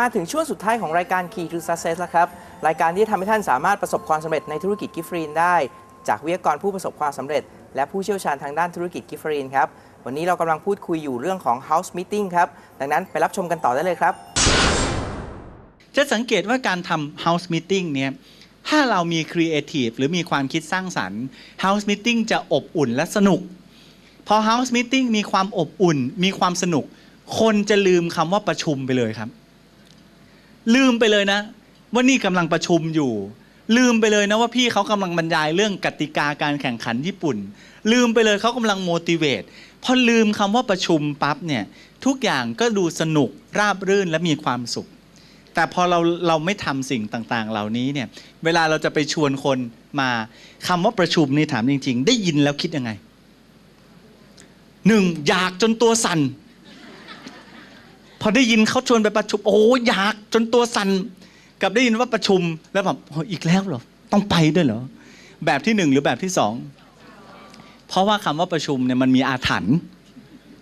มาถึงช่วงสุดท้ายของรายการ Key to Success แล้วครับ รายการที่ทำให้ท่านสามารถประสบความสำเร็จในธุรกิจกิฟฟรีนได้ จากวิทยากรผู้ประสบความสำเร็จ และผู้เชี่ยวชาญทางด้านธุรกิจกิฟฟรีนครับ วันนี้เรากำลังพูดคุยอยู่เรื่องของ House Meeting ครับ ดังนั้นไปรับชมกันต่อได้เลยครับ จะสังเกตว่าการทำ house meeting เนี่ยถ้าเรามี creative หรือมีความคิดสร้างสรรค์ house meeting จะอบอุ่นและสนุก พอ house meeting มีความอบอุ่น มีความสนุก คนจะลืมคำว่าประชุมไปเลยครับ ลืมไปเลยนะ ว่านี่กำลังประชุมอยู่ ลืมไปเลยนะว่าพี่เขากำลังบรรยายเรื่องกติกาการแข่งขันญี่ปุ่น ลืมไปเลยเขากำลัง motivate พอลืมคำว่าประชุมปั๊บเนี่ยทุกอย่างก็ดูสนุกราบรื่นและมีความสุข แต่พอเราเราไม่ทำสิ่งต่างๆ เหล่านี้เนี่ยเวลาเราจะไปชวนคนมาคำว่าประชุมนี่ถามจริง ๆ ได้ยินแล้วคิดยังไงหนึ่งอยากจนตัวสั่น พอได้ยินเขาชวนไปประชุม โอ้อยากจนตัวสั่นกับได้ยินว่าประชุมแล้วแบบอีกแล้วเหรอต้องไปด้วยเหรอแบบที่หนึ่งหรือแบบที่สองเพราะว่าคำว่าประชุมเนี่ยมันมีอาถรรพ์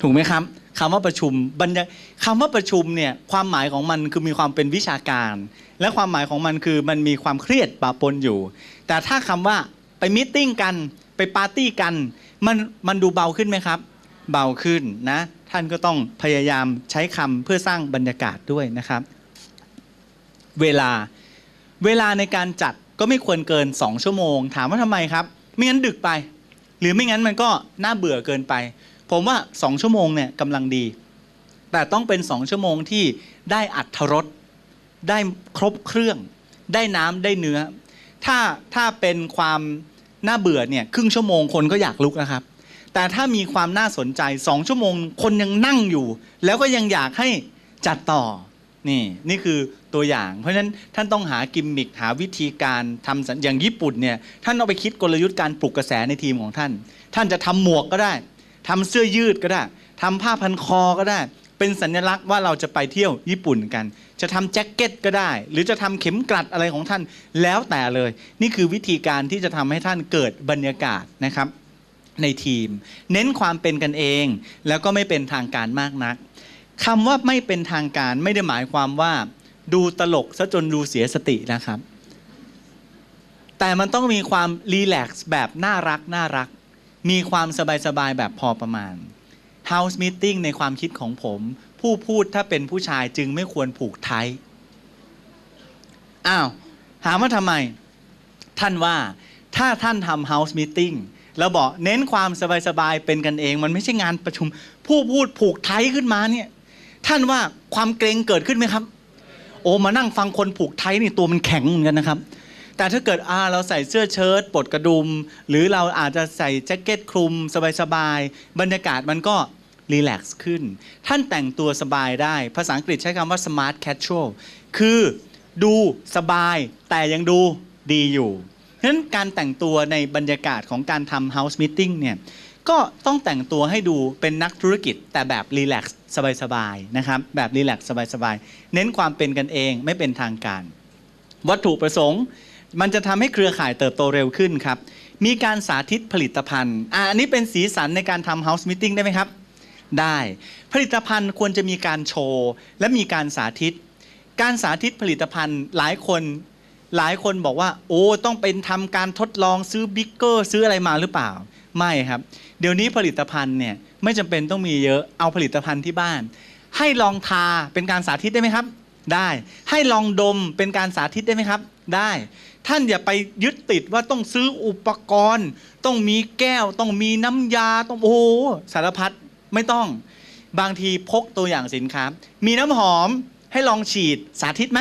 ถูกไหมครับคำว่าประชุมบรรยาคำว่าประชุมเนี่ยความหมายของมันคือมีความเป็นวิชาการ และความหมายของมันคือมันมีความเครียดปะปนอยู่ แต่ถ้าคำว่าไปมิทติ้งกันไปปาร์ตี้กันมันมันดูเบาขึ้นไหมครับ เบาขึ้นนะ ท่านก็ต้องพยายามใช้คำเพื่อสร้างบรรยากาศด้วยนะครับ เวลาเวลาในการจัดก็ไม่ควรเกิน 2 ชั่วโมง ถามว่าทำไมครับ ไม่งั้นดึกไป หรือไม่งั้นมันก็น่าเบื่อเกินไป ผมว่า 2 ชั่วโมงเนี่ยกำลังดี แต่ต้องเป็น 2 ชั่วโมงที่ได้อัตรสได้ครบเครื่อง ได้น้ำได้เนื้อ ถ้าถ้าเป็นความน่าเบื่อเนี่ยครึ่งชั่วโมงคนก็อยากลุกนะครับ แต่ถ้ามีความน่าสนใจ2ชั่วโมง คนยังนั่งอยู่ แล้วก็ยังอยากให้จัดต่อนี่นี่คือตัวอย่าง เพราะฉะนั้นท่านต้องหากิมมิคหาวิธีการทำอย่างญี่ปุ่นเนี่ยท่านเอาไปคิดกลยุทธ์การปลุกกระแสในทีมของท่าน ท่านจะทำหมวกก็ได้ทำเสื้อยืดก็ได้ทำผ้าพันคอก็ได้ เป็นสัญลักษณ์ว่าเราจะไปเที่ยวญี่ปุ่นกัน จะทำแจ็คเก็ตก็ได้ หรือจะทำเข็มกลัดอะไรของท่านแล้วแต่เลย นี่คือวิธีการที่จะทำให้ท่านเกิดบรรยากาศนะครับ ในทีม เน้นความเป็นกันเอง แล้วก็ไม่เป็นทางการมากนักคำว่าไม่เป็นทางการไม่ได้หมายความว่า ดูตลกซะจนดูเสียสตินะครับ แต่มันต้องมีความรีแลกซ์แบบน่ารักน่ารัก มีความสบายๆแบบพอประมาณ House Meeting ในความคิดของผม ผู้พูดถ้าเป็นผู้ชายจึงไม่ควรผูกไทยอ้าวถามว่าทำไม ท่านว่าถ้าท่านทำ House Meeting แล้วบอกเน้นความสบายๆเป็นกันเอง มันไม่ใช่งานประชุม ผู้พูดผูกไทยขึ้นมาเนี่ย ท่านว่าความเกรงเกิดขึ้นไหมครับ โอ้มานั่งฟังคนผูกไทยนี่ตัวมันแข็งเหมือนกันนะครับ แต่ถ้าเกิดอาเราใส่เสื้อเชิ้ตปลดกระดุม หรือเราอาจจะใส่แจ็คเก็ตคลุมสบายๆบรรยากาศมันก็รีแลกซ์ขึ้น ท่านแต่งตัวสบายได้ ภาษาอังกฤษใช้คำว่า smart casual คือดูสบายแต่ยังดูดีอยู่ ฉะนั้นการแต่งตัวในบรรยากาศของการทำ house meeting เนี่ยก็ต้องแต่งตัวให้ดูเป็นนักธุรกิจแต่แบบรีแลกซ์สบายๆนะครับแบบรีแลกซ์สบายๆ เน้นความเป็นกันเองไม่เป็นทางการ วัตถุประสงค์มันจะทำให้เครือข่ายเติบโตเร็วขึ้นครับ มีการสาธิตผลิตภัณฑ์อันนี้เป็นสีสันในการทำ House Meeting ได้ไหมครับ ได้ ผลิตภัณฑ์ควรจะมีการโชว์ และมีการสาธิต การสาธิตผลิตภัณฑ์หลายคน หลายคนบอกว่า โอ้ต้องเป็นทำการทดลองซื้อบิ๊กเกอร์ซื้ออะไรมาหรือเปล่า ไม่ครับ เดี๋ยวนี้ผลิตภัณฑ์เนี่ยไม่จำเป็นต้องมีเยอะเอาผลิตภัณฑ์ที่บ้าน ให้ลองทาเป็นการสาธิตได้ไหมครับ ได้ ให้ลองดมเป็นการสาธิตได้ไหมครับ ได้ ท่านอย่าไปยึดติดว่าต้องซื้ออุปกรณ์ ต้องมีแก้ว ต้องมีน้ำยาต้องโอ้สารพัดไม่ต้อง บางทีพกตัวอย่างสินค้า มีน้ำหอมให้ลองฉีดสาธิตไหม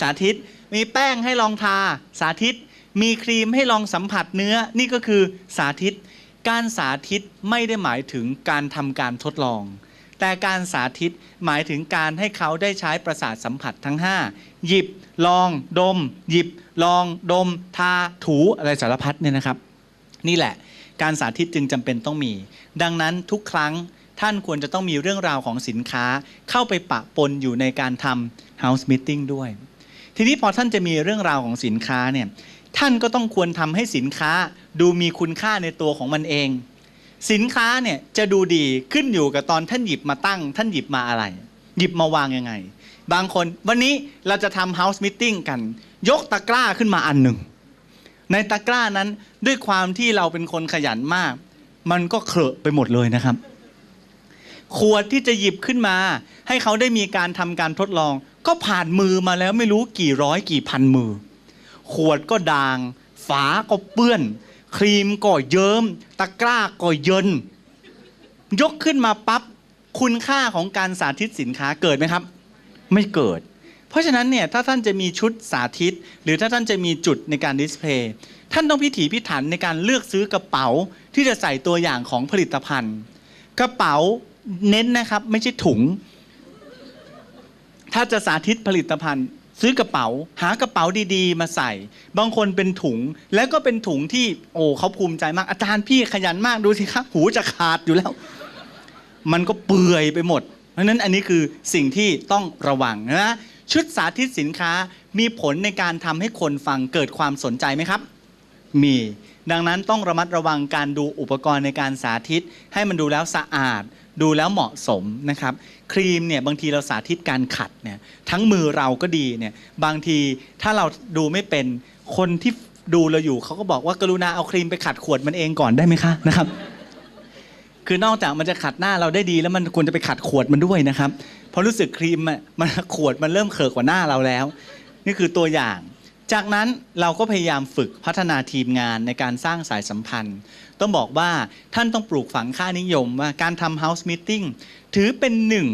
สาธิต มีแป้งให้ลองทาสาธิต มีครีมให้ลองสัมผัสเนื้อนี่ก็คือสาธิต การสาธิตไม่ได้หมายถึงการทำการทดลอง แต่การสาธิตหมายถึงการให้เขาได้ใช้ประสาทสัมผัสทั้ง 5 หยิบ ลอง ดม หยิบ ลอง ดม ทา ถูอะไรสารพัดเนี่ยนะครับ นี่แหละ การสาธิตจึงจำเป็นต้องมี ดังนั้นทุกครั้งท่านควรจะต้องมีเรื่องราวของสินค้าเข้าไปปะปนอยู่ในการทำ house meeting ด้วย ทีนี้พอท่านจะมีเรื่องราวของสินค้าเนี่ยท่านก็ต้องควรทำให้สินค้าดูมีคุณค่าในตัวของมันเอง สินค้าเนี่ยจะดูดีขึ้นอยู่กับตอนท่านหยิบมาตั้ง ท่านหยิบมาอะไร หยิบมาวางยังไง บางคนวันนี้เราจะทำ house meeting กัน ยกตะกร้าขึ้นมาอันหนึ่งในตะกร้านั้นด้วยความที่เราเป็นคนขยันมาก มันก็เคลอะไปหมดเลยนะครับ ขวดที่จะหยิบขึ้นมา ให้เขาได้มีการทำการทดลอง ก็ผ่านมือมาแล้วไม่รู้กี่ร้อยกี่พันมือ ขวดก็ด่าง ฝาก็เปื้อน ครีมก็เยิ้ม ตะกร้าก็เยิน ยกขึ้นมาปั๊บคุณค่าของการสาธิตสินค้าเกิดไหมครับ ไม่เกิด เพราะฉะนั้นเนี่ยถ้าท่านจะมีชุดสาธิต หรือถ้าท่านจะมีจุดในการดิสเพลย์ท่านต้องพิถีพิถันในการเลือกซื้อกระเป๋าที่จะใส่ตัวอย่างของผลิตภัณฑ์ กระเป๋าเน้นนะครับ ไม่ใช่ถุง ถ้าจะสาธิตผลิตภัณฑ์ ซื้อกระเป๋า หากระเป๋าดีๆ มาใส่ บางคนเป็นถุงแล้วก็เป็นถุงที่โอ้เขาภูมิใจมากอาจารย์พี่ขยันมากดูสิครับหูจะขาดอยู่แล้ว มันก็เปื่อยไปหมด เพราะนั้นอันนี้คือสิ่งที่ต้องระวังนะชุดสาธิตสินค้ามีผลในการทำให้คนฟังเกิดความสนใจไหมครับ มี ดังนั้นต้องระมัดระวังการดูอุปกรณ์ในการสาธิต ให้มันดูแล้วสะอาด ดูแล้วเหมาะสมนะครับ ครีมเนี่ยบางทีเราสาธิตการขัดเนี่ยทั้งมือเราก็ดีเนี่ยบางทีถ้าเราดูไม่เป็นคนที่ดูเราอยู่เขาก็บอกว่ากรุณาเอาครีมไปขัดขวดมันเองก่อนได้ไหมคะนะครับ คือนอกจากมันจะขัดหน้าเราได้ดีแล้วมันควรจะไปขัดขวดมันด้วยนะครับเพราะรู้สึกครีมอะมันขวดมันเริ่มเขอะกว่าหน้าเราแล้ว นี่คือตัวอย่าง จากนั้นเราก็พยายามฝึกพัฒนาทีมงานในการสร้างสายสัมพันธ์ ต้องบอกว่าท่านต้องปลูกฝังค่านิยมว่าการทำ house meeting ถือเป็นหนึ่ง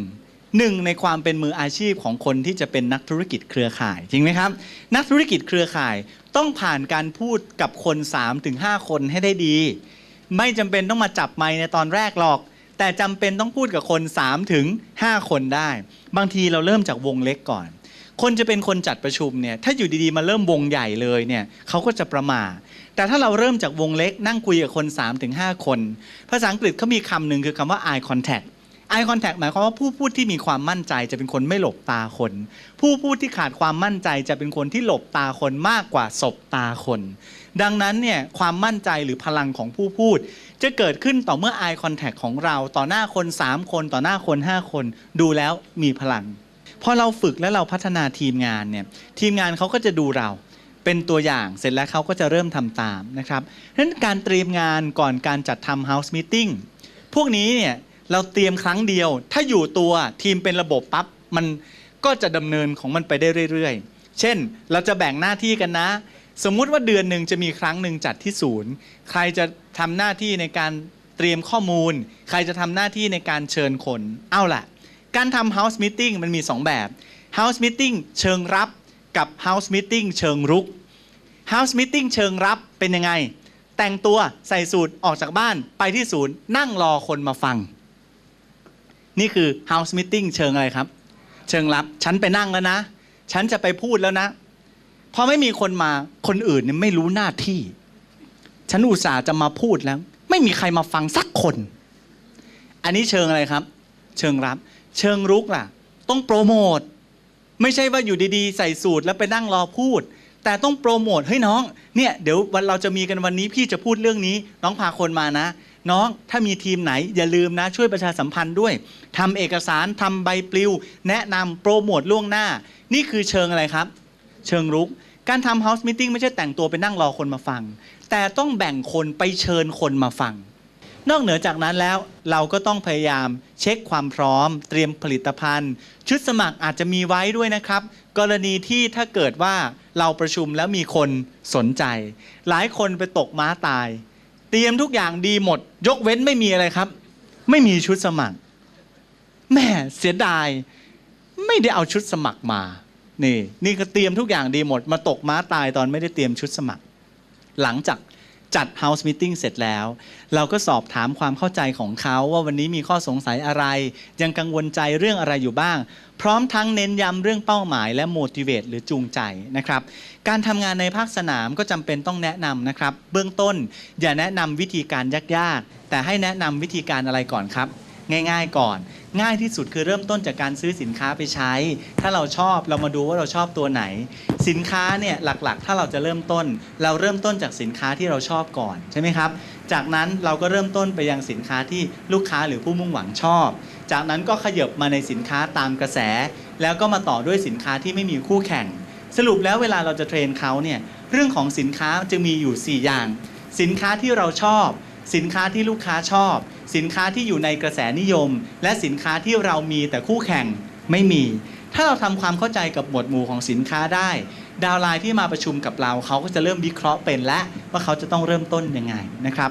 หนึ่งในความเป็นมืออาชีพของคนที่จะเป็นนักธุรกิจเครือข่าย จริงไหมครับ นักธุรกิจเครือข่ายต้องผ่านการพูดกับคน 3-5 คนให้ได้ดี ไม่จำเป็นต้องมาจับไมค์ในตอนแรกหรอก แต่จำเป็นต้องพูดกับคน3ถึง5คนได้ บางทีเราเริ่มจากวงเล็กก่อน คนจะเป็นคนจัดประชุมเนี่ยถ้าอยู่ดีๆมาเริ่มวงใหญ่เลยเนี่ยเขาก็จะประมาทแต่ถ้าเราเริ่มจากวงเล็กนั่งคุยกับคน3ถึง5คน ภาษาอังกฤษเขามีคำหนึ่งคือคำว่า eye contact eye contact หมายความว่าผู้พูดที่มีความมั่นใจจะเป็นคนไม่หลบตาคน ผู้พูดที่ขาดความมั่นใจจะเป็นคนที่หลบตาคนมากกว่าสบตาคน ดังนั้นเนี่ยความมั่นใจหรือพลังของผู้พูด จะเกิดขึ้นต่อเมื่อ eye contact ของเรา ต่อหน้าคน 3 คน ต่อหน้าคน 5 คน ดูแล้วมีพลัง พอเราฝึกและเราพัฒนาทีมงานเนี่ยทีมงานเขาก็จะดูเราเป็นตัวอย่างเสร็จแล้วเขาก็จะเริ่มทำตามนะครับฉะนั้นการเตรียมงานก่อนการจัดทำ house meeting พวกนี้เนี่ยเราเตรียมครั้งเดียว ถ้าอยู่ตัวทีมเป็นระบบปั๊บมันก็จะดำเนินของมันไปได้เรื่อยๆ เช่น เราจะแบ่งหน้าที่กันนะ สมมุติว่าเดือนหนึ่งจะมีครั้งหนึ่งจัดที่ศูนย์ใครจะทำหน้าที่ในการเตรียมข้อมูล ใครจะทำหน้าที่ในการเชิญคน เอาล่ะ การทำ house meeting มันมี 2 แบบ house meeting เชิงรับกับ house meeting เชิงรุก house meeting เชิงรับเป็นยังไง แต่งตัวใส่สูตรออกจากบ้านไปที่ศูนย์นั่งรอคนมาฟัง นี่คือ house meeting เชิงอะไรครับ เชิงรับ ฉันไปนั่งแล้วนะ ฉันจะไปพูดแล้วนะ พอไม่มีคนมาคนอื่นเนี่ยไม่รู้หน้าที่ ฉันอุตส่าห์จะมาพูดแล้ว ไม่มีใครมาฟังสักคน อันนี้เชิงอะไรครับ เชิงรับ เชิงรุกล่ะ ต้องโปรโมทไม่ใช่ว่าอยู่ดีๆ ใส่สูตรแล้วไปนั่งรอพูด แต่ต้องโปรโมทเฮ้ยน้องเนี่ยเดี๋ยววันเราจะมีกันวันนี้พี่จะพูดเรื่องนี้ น้องพาคนมานะ น้องถ้ามีทีมไหนอย่าลืมนะ ช่วยประชาสัมพันธ์ด้วยทำเอกสารทำใบปลิว แนะนำโปรโมทล่วงหน้า นี่คือเชิงอะไรครับ เชิงรุก การทำ house meeting ไม่ใช่แต่งตัวไปนั่งรอคนมาฟัง แต่ต้องแบ่งคนไปเชิญคนมาฟัง นอกเหนือจากนั้นแล้วเราก็ต้องพยายามเช็คความพร้อม เตรียมผลิตภัณฑ์ ชุดสมัครอาจจะมีไว้ด้วยนะครับ กรณีที่ถ้าเกิดว่าเราประชุมแล้วมีคนสนใจ หลายคนไปตกม้าตาย เตรียมทุกอย่างดีหมด ยกเว้นไม่มีอะไรครับ ไม่มีชุดสมัครแหม่เสียดาย ไม่ได้เอาชุดสมัครมา นี่ นี่ก็เตรียมทุกอย่างดีหมด มาตกม้าตายตอนไม่ได้เตรียมชุดสมัคร หลังจาก จัด House Meeting เสร็จแล้ว เราก็สอบถามความเข้าใจของเขาว่าวันนี้มีข้อสงสัยอะไร ยังกังวลใจเรื่องอะไรอยู่บ้าง พร้อมทั้งเน้นย้ำเรื่องเป้าหมายและ motivate หรือจูงใจนะครับ การทำงานในภาคสนามก็จำเป็นต้องแนะนำนะครับ เบื้องต้นอย่าแนะนำวิธีการยากๆ แต่ให้แนะนำวิธีการอะไรก่อนครับ ง่าย ๆ ก่อน ง่ายที่สุดคือเริ่มต้นจากการซื้อสินค้าไปใช้ ถ้าเราชอบเรามาดูว่าเราชอบตัวไหน สินค้าเนี่ยหลักๆ ถ้าเราจะเริ่มต้น เราเริ่มต้นจากสินค้าที่เราชอบก่อนใช่ไหมครับ จากนั้นเราก็เริ่มต้นไปยังสินค้าที่ลูกค้าหรือผู้มุ่งหวังชอบ จากนั้นก็ขยบมาในสินค้าตามกระแส แล้วก็มาต่อด้วยสินค้าที่ไม่มีคู่แข่ง สรุปแล้วเวลาเราจะเทรนเขาเนี่ยเรื่องของสินค้าจะมีอยู่ 4 อย่าง สินค้าที่เราชอบ สินค้าที่ลูกค้าชอบ สินค้าที่อยู่ในกระแสนิยม และสินค้าที่เรามีแต่คู่แข่งไม่มี ถ้าเราทำความเข้าใจกับหมวดหมู่ของสินค้าได้ ดาวไลน์ที่มาประชุมกับเราเขาก็จะเริ่มวิเคราะห์เป็นและว่าเขาจะต้องเริ่มต้นยังไงนะครับ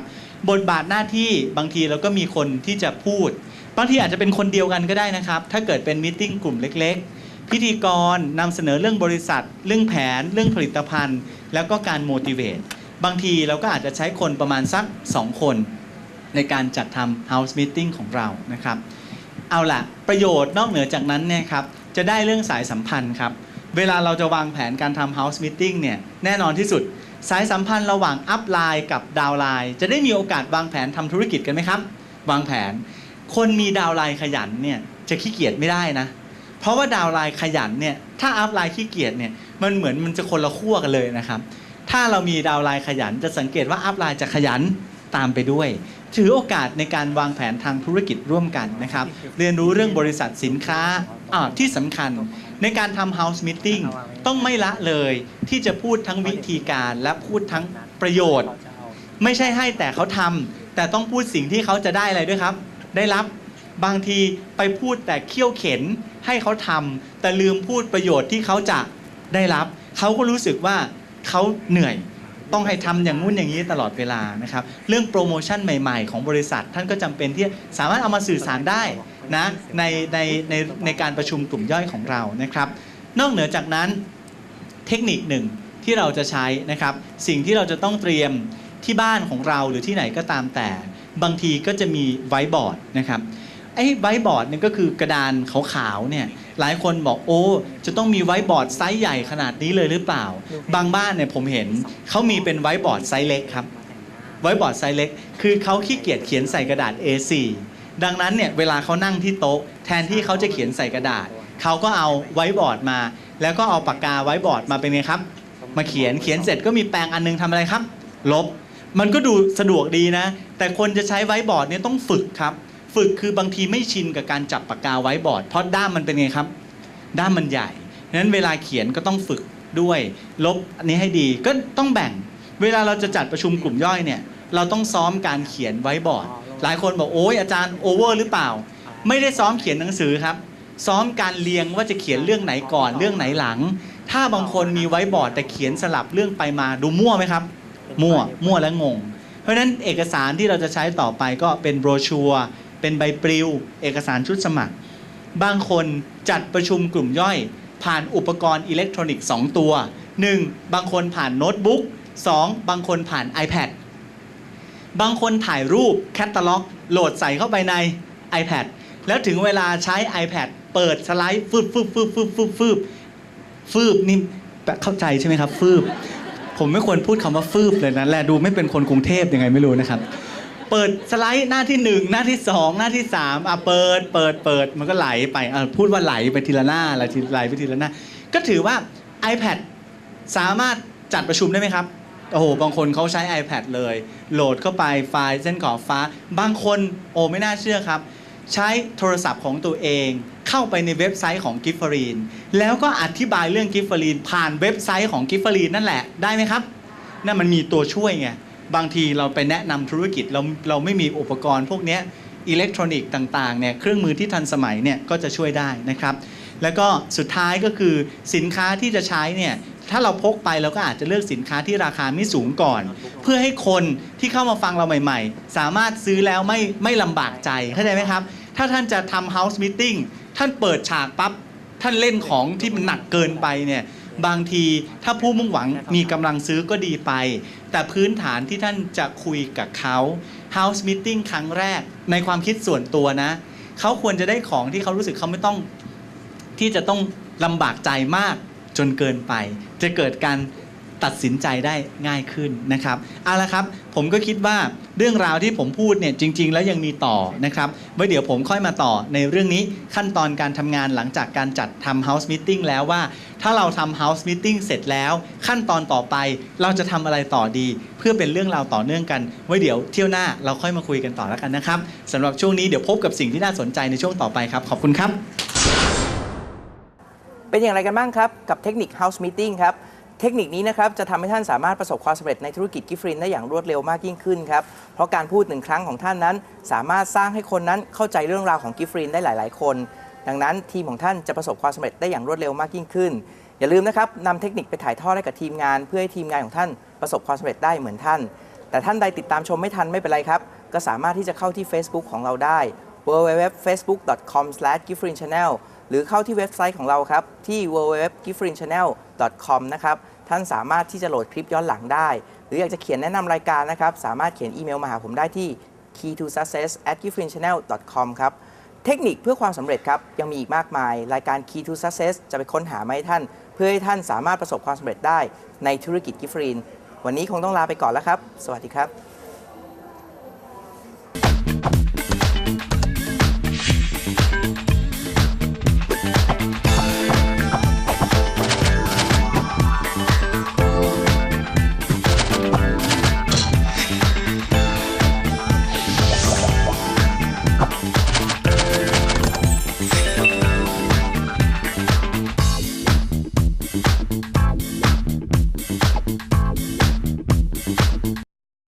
บทบาทหน้าที่บางทีเราก็มีคนที่จะพูดบางทีอาจจะเป็นคนเดียวกันก็ได้นะครับ ถ้าเกิดเป็นมิ팅กลุ่มเล็กๆ พิธีกรนำเสนอเรื่องบริษัท เรื่องแผน เรื่องผลิตภัณฑ์ แล้วก็การ motivate บางทีเราก็อาจจะใช้คนประมาณสัก 2 คนในการจัดทำ house meeting ของเรานะครับ เอาละประโยชน์นอกเหนือจากนั้นเนี่ยครับจะได้เรื่องสายสัมพันธ์ครับ เวลาเราจะวางแผนการทำ house meeting เนี่ยแน่นอนที่สุด สายสัมพันธ์ระหว่าง up line กับ down line จะได้มีโอกาสวางแผนทำธุรกิจกันไหมครับ วางแผน คนมีดาวน์ไลน์ขยันเนี่ยจะขี้เกียจไม่ได้นะ เพราะว่าดาวน์ไลน์ขยันเนี่ยถ้าอัพไลน์ขี้เกียจเนี่ยมันเหมือนมันจะคนละขั้วกันเลยนะครับ ถ้าเรามีดาวไลน์ขยัน จะสังเกตว่าอัพไลน์จะขยันตามไปด้วย ถือโอกาสในการวางแผนทางธุรกิจร่วมกันนะครับ เรียนรู้เรื่องบริษัทสินค้าที่สำคัญ ในการทำ house meeting ต้องไม่ละเลยที่จะพูดทั้งวิธีการและพูดทั้งประโยชน์ ไม่ใช่ให้แต่เขาทำแต่ต้องพูดสิ่งที่เขาจะได้อะไรด้วยครับ ได้รับบางทีไปพูดแต่เคี่ยวเข็นให้เขาทำแต่ลืมพูดประโยชน์ที่เขาจะได้รับ เขาก็รู้สึกว่า เขาเหนื่อยต้องให้ทำอย่างงู้นอย่างนี้ตลอดเวลานะครับ เรื่องโปรโมชั่นใหม่ ๆ ของบริษัท ท่านก็จำเป็นที่สามารถเอามาสื่อสารได้นะในในในในการประชุมกลุ่มย่อยของเรานะครับ นอกเหนือจากนั้นเทคนิคหนึ่งที่เราจะใช้นะครับ สิ่งที่เราจะต้องเตรียมที่บ้านของเราหรือที่ไหนก็ตามแต่ บางทีก็จะมีไวท์บอร์ดนะครับไอ้ไวท์บอร์ดเนี่ยก็คือกระดานขาวๆเนี่ย หลายคนบอกโอ้ จะต้องมีไวท์บอร์ดไซส์ใหญ่ขนาดนี้เลยหรือเปล่า บางบ้านเนี่ยผมเห็นเขามีเป็นไวท์บอร์ดไซส์เล็กครับ ไวท์บอร์ดไซส์เล็ก คือเขาขี้เกียจเขียนใส่กระดาษ A4 ดังนั้นเนี่ยเวลาเขานั่งที่โต๊ะ แทนที่เขาจะเขียนใส่กระดาษเขาก็เอาไวท์บอร์ดมา แล้วก็เอาปากกาไวท์บอร์ดมาเป็นไงครับ มาเขียนเขียนเสร็จก็มีแปรงอันนึงทำอะไรครับ ลบ มันก็ดูสะดวกดีนะ แต่คนจะใช้ไวท์บอร์ดเนี่ยต้องฝึกครับ ฝึกคือบางทีไม่ชินกับการจับปากกาไวท์บอร์ดเพราะด้ามมันเป็นไงครับ ด้ามมันใหญ่ฉะนั้นเวลาเขียนก็ต้องฝึกด้วย ลบอันนี้ให้ดีก็ต้องแบ่ง เวลาเราจะจัดประชุมกลุ่มย่อยเนี่ย เราต้องซ้อมการเขียนไว้บอร์ด หลายคนบอกโอ้ยอาจารย์โอเวอร์หรือเปล่า ไม่ได้ซ้อมเขียนหนังสือครับ ซ้อมการเรียงว่าจะเขียนเรื่องไหนก่อนเรื่องไหนหลัง ถ้าบางคนมีไว้บอร์ดแต่เขียนสลับเรื่องไปมาดูมั่วไหมครับ มั่วมั่วและงง เพราะฉะนั้นเอกสารที่เราจะใช้ต่อไปก็เป็นโบรชัวร์ เป็นใบปลิว เอกสารชุดสมัคร บางคนจัดประชุมกลุ่มย่อย ผ่านอุปกรณ์อิเล็กทรอนิกส์ 2 ตัว 1. บางคนผ่านโน้ตบุ๊ก 2. บางคนผ่าน iPad บางคนถ่ายรูปแคตตาล็อก โหลดใส่เข้าไปใน iPad แล้วถึงเวลาใช้ iPad เปิดสไลด์ฟืบฟืบฟืบฟืบฟืบฟืบฟืบนี่เข้าใจใช่ไหมครับฟืบผมไม่ควรพูดคำว่าฟืบเลยนะแลดูไม่เป็นคนกรุงเทพยังไงไม่รู้นะครับ เปิดสไลด์หน้าที่1หน้าที่2หน้าที่3อะเปิดเปิดเปิดมันก็ไหลไปอะพูดว่าไหลไปทีละหน้าไหลทีไหลไปทีละหน้า ก็ถือว่า iPad สามารถจัดประชุมได้ไหมครับโอ้โหบางคนเขาใช้ iPad เลย โหลดเข้าไปไฟล์เส้นขอบฟ้า บางคนโอ้ไม่น่าเชื่อครับ ใช้โทรศัพท์ของตัวเองเข้าไปในเว็บไซต์ของกิฟฟารีนแล้วก็อธิบายเรื่องกิฟฟารีนผ่านเว็บไซต์ของกิฟฟารีนนั่นแหละได้ไหมครับนั่นมันมีตัวช่วยไง บางทีเราไปแนะนำธุรกิจเราเราไม่มีอุปกรณ์พวกนี้อิเล็กทรอนิกส์ต่างๆเนี่ยเครื่องมือที่ทันสมัยเนี่ยก็จะช่วยได้นะครับ แล้วก็สุดท้ายก็คือสินค้าที่จะใช้เนี่ยถ้าเราพกไปเราก็อาจจะเลือกสินค้าที่ราคาไม่สูงก่อน เพื่อให้คนที่เข้ามาฟังเราใหม่ ๆ สามารถซื้อแล้วไม่ไม่ลำบากใจเข้าใจไหมครับ ถ้าท่านจะทำ house meeting ท่านเปิดฉากปั๊บท่านเล่นของที่มันหนักเกินไปเนี่ย บางทีถ้าผู้มุ่งหวังมีกำลังซื้อก็ดีไป แต่พื้นฐานที่ท่านจะคุยกับเขา House Meeting ครั้งแรกในความคิดส่วนตัวนะ เขาควรจะได้ของที่เขารู้สึกเขาไม่ต้องที่จะต้องลำบากใจมากจนเกินไป จะเกิดการ ตัดสินใจได้ง่ายขึ้นนะครับเอาละครับ ผมก็คิดว่าเรื่องราวที่ผมพูดเนี่ยจริง ๆ แล้วยังมีต่อนะครับไว้เดี๋ยวผมค่อยมาต่อในเรื่องนี้ขั้นตอนการทำงานหลังจากการจัดทำ House Meeting แล้วว่า ถ้าเราทำ House Meeting เสร็จแล้ว ขั้นตอนต่อไปเราจะทำอะไรต่อดี เพื่อเป็นเรื่องราวต่อเนื่องกัน ไว้เดี๋ยวเที่ยวหน้าเราค่อยมาคุยกันต่อแล้วกันนะครับสำหรับช่วงนี้เดี๋ยวพบกับสิ่งที่น่าสนใจในช่วงต่อไปครับขอบคุณครับ เป็นอย่างไรกันบ้างครับ กับเทคนิค House Meeting ครับ เทคนิคนี้นะครับจะทำให้ท่านสามารถประสบความสำเร็จในธุรกิจกิฟต์ฟรินได้อย่างรวดเร็วมากยิ่งขึ้นครับ เพราะการพูดหนึ่งครั้งของท่านนั้น สามารถสร้างให้คนนั้นเข้าใจเรื่องราวของกิฟต์ฟรินได้หลาย ๆ คน ดังนั้นทีมของท่านจะประสบความสำเร็จได้อย่างรวดเร็วมากยิ่งขึ้น อย่าลืมนะครับนำเทคนิคไปถ่ายทอดให้กับทีมงาน เพื่อให้ทีมงานของท่านประสบความสำเร็จได้เหมือนท่าน แต่ท่านใดติดตามชมไม่ทันไม่เป็นไรครับ ก็สามารถที่จะเข้าที่ Facebook ของเราได้ www.facebook.com/gifferinchannel หรือเข้าที่เว็บไซต์ของเราครับ ที่ www.gifferinchannel.com นะครับ ท่านสามารถที่จะโหลดคลิปย้อนหลังได้ หรืออยากจะเขียนแนะนำรายการนะครับ สามารถเขียนอีเมลมาหาผมได้ที่ key to success at gifferinchannel.com ครับ เทคนิคเพื่อความสำเร็จครับ ยังมีอีกมากมาย รายการ Key to Success จะไปค้นหามาให้ท่าน เพื่อให้ท่านสามารถประสบความสำเร็จได้ในธุรกิจกิฟฟรีนวันนี้คงต้องลาไปก่อนแล้วครับ สวัสดีครับ